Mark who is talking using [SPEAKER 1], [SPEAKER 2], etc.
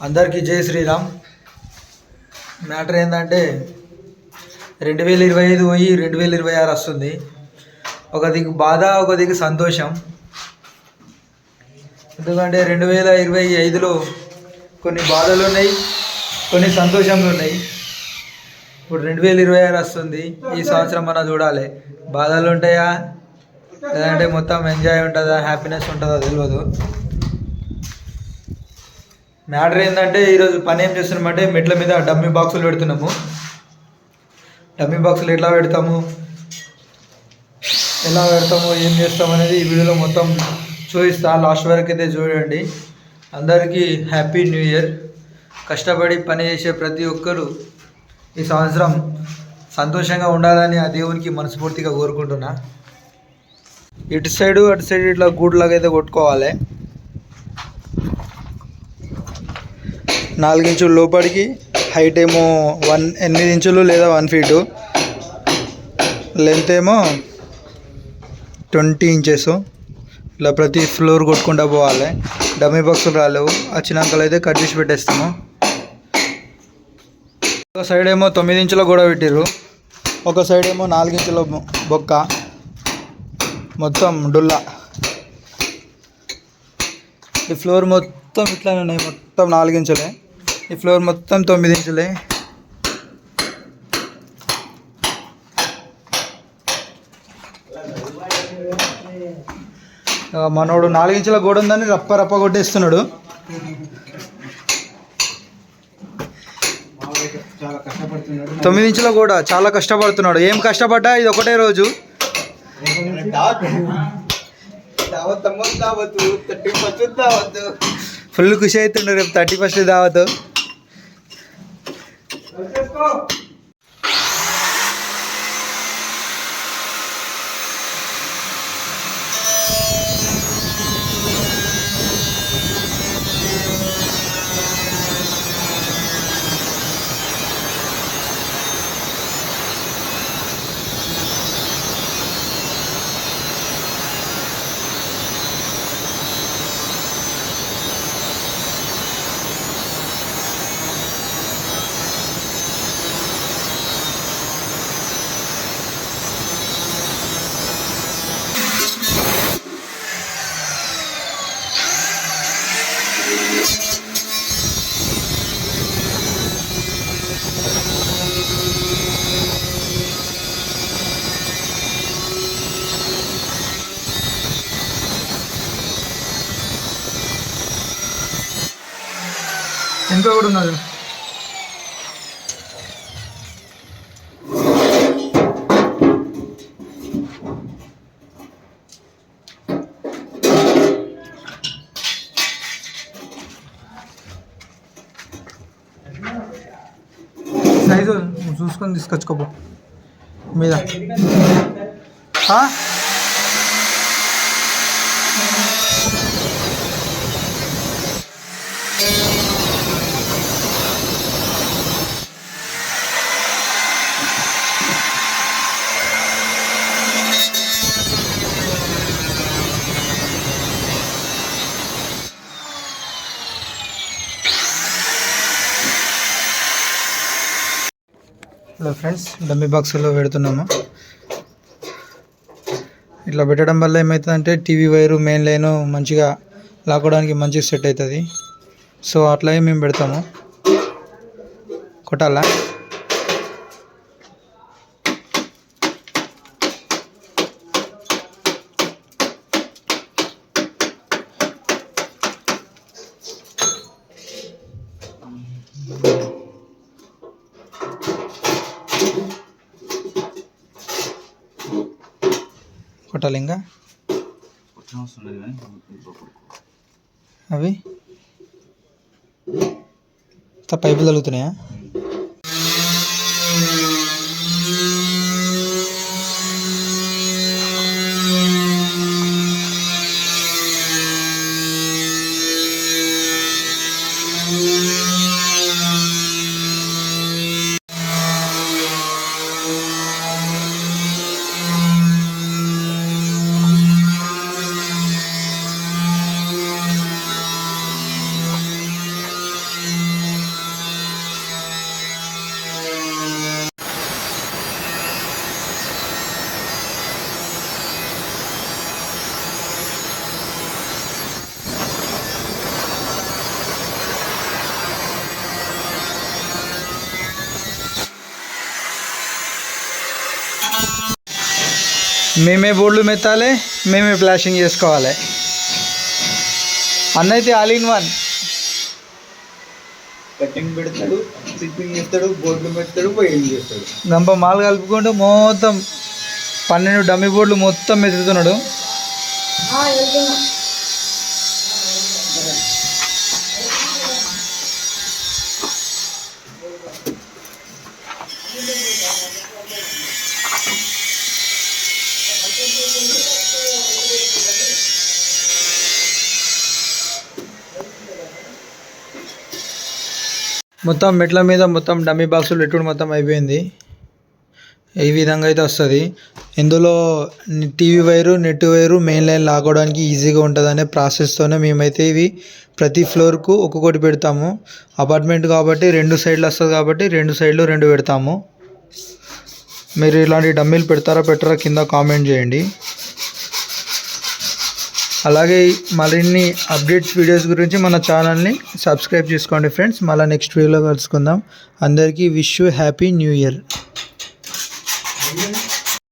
[SPEAKER 1] అందరికీ జై శ్రీరామ్. మ్యాటర్ ఏంటంటే రెండు వేల ఇరవై ఐదు పోయి రెండు వేల ఇరవై ఆరు వస్తుంది. ఒక దిగు బాధ ఒక దిగు సంతోషం. ఎందుకంటే రెండు వేల ఇరవై ఐదులో కొన్ని బాధలు ఉన్నాయి కొన్ని సంతోషంలు ఉన్నాయి. ఇప్పుడు రెండు వేల ఇరవై ఆరు వస్తుంది ఈ సంవత్సరం మనం చూడాలి. బాధలు ఉంటాయా? లేదంటే మొత్తం ఎంజాయ్ ఉంటుందా? హ్యాపీనెస్ ఉంటుందా? తెలియదు. మ్యాటర్ ఏంటంటే ఈరోజు పని ఏం చేస్తున్నామంటే మెట్ల మీద డమ్మీ బాక్సులు పెడుతున్నాము. డమ్మీ బాక్సులు ఎట్లా పెడతాము? ఎలా పెడతాము? ఏం చేస్తాం అనేది ఈ వీడియోలో మొత్తం చూపిస్తా. లాస్ట్ వరకు అయితే చూడండి. అందరికీ హ్యాపీ న్యూ ఇయర్. కష్టపడి పని చేసే ప్రతి ఒక్కరు ఈ సంవత్సరం సంతోషంగా ఉండాలని ఆ దేవునికి మనస్ఫూర్తిగా కోరుకుంటున్నా. ఇటు సైడు అటు సైడ్ ఇట్లా గూడులాగా అయితే కొట్టుకోవాలి. నాలుగు లోపలికి హైట్ ఏమో వన్ ఎనిమిది ఇంచులు లేదా వన్ ఫీటు లెంత్ ఏమో ట్వంటీ ఇంచెస్ ఇలా ప్రతి ఫ్లోర్ కొట్టుకుంటా పోవాలి. డమ్మీ బాక్సులు రాలేవు. వచ్చినాకలు అయితే కట్ చేసి పెట్టేస్తాము. ఒక సైడ్ ఏమో తొమ్మిది ఇంచుల గోడ పెట్టిర్రు. ఒక సైడ్ ఏమో నాలుగు ఇంచుల బొక్క. మొత్తం డుల్లా. ఈ ఫ్లోర్ మొత్తం ఇట్లానే ఉన్నాయి. మొత్తం నాలుగు ఇంచులే. ఈ ఫ్లోర్ మొత్తం తొమ్మిది ఇంచులే. మనోడు నాలుగు ఇంచుల గోడ ఉందని రప్ప రప్ప కొట్టేస్తున్నాడు. తొమ్మిది ఇంచుల గోడ చాలా కష్టపడుతున్నాడు. ఏం కష్టపడ్డా? ఇది ఒకటే రోజు. ఫుల్ ఖుషి అవుతుండు రేపు థర్టీ ఫస్ట్ దావత్. వచ్చేసుకో ఇంకా కూడా ఉన్నది. సైజు నువ్వు చూసుకొని తీసుకొచ్చుకోపో. మీద. హలో ఫ్రెండ్స్ డమ్మీ బాక్స్లో పెడుతున్నాము. ఇట్లా పెట్టడం వల్ల ఏమవుతుందంటే టీవీ వైరు మెయిన్ లైన్ మంచిగా లాక్కోవడానికి మంచిగా సెట్ అవుతుంది. సో అట్లాగే మేము పెడతాము. కొట్టాలా? హాస్పిటల్ ఇంకా అవి పైపు తగ్గుతున్నాయా thank you. మేమే బోర్డులు మెత్తాలి మేమే ప్లాషింగ్ చేసుకోవాలి. అన్న అయితే ఆల్ ఇన్ వన్
[SPEAKER 2] కటింగ్ పెడతాడు స్టిప్పింగ్ చేస్తాడు బోర్డులు పెడతాడు వైరింగ్ చేస్తాడు.
[SPEAKER 1] గంప మాలు కలుపుకుంటూ మొత్తం పన్నెండు డమ్మీ బోర్డులు మొత్తం మెతుకుతున్నాడు. మొత్తం మెట్ల మీద మొత్తం డమ్మీ బాక్సులు పెట్టుడు మొత్తం అయిపోయింది. ఈ విధంగా అయితే వస్తుంది. ఇందులో TV wire net wire main line లాగడానికి ఈజీగా ఉంటుందనే ప్రాసెస్తోనే మేమైతే ఇవి ప్రతి ఫ్లోర్కు ఒక్కొక్కటి పెడతాము. అపార్ట్మెంట్ కాబట్టి రెండు సైడ్లు వస్తుంది కాబట్టి రెండు సైడ్లు రెండు పెడతాము. మీరు ఇలాంటి డమ్మీలు పెడతారా పెట్టరా కింద కామెంట్ చేయండి. అలాగే మరిన్ని అప్డేట్స్ వీడియోస్ గురించి మన ఛానల్ని సబ్స్క్రైబ్ చేసుకోండి ఫ్రెండ్స్. మళ్ళీ నెక్స్ట్ వీడియోలో కలుసుకుందాం. అందరికీ wish you happy new year.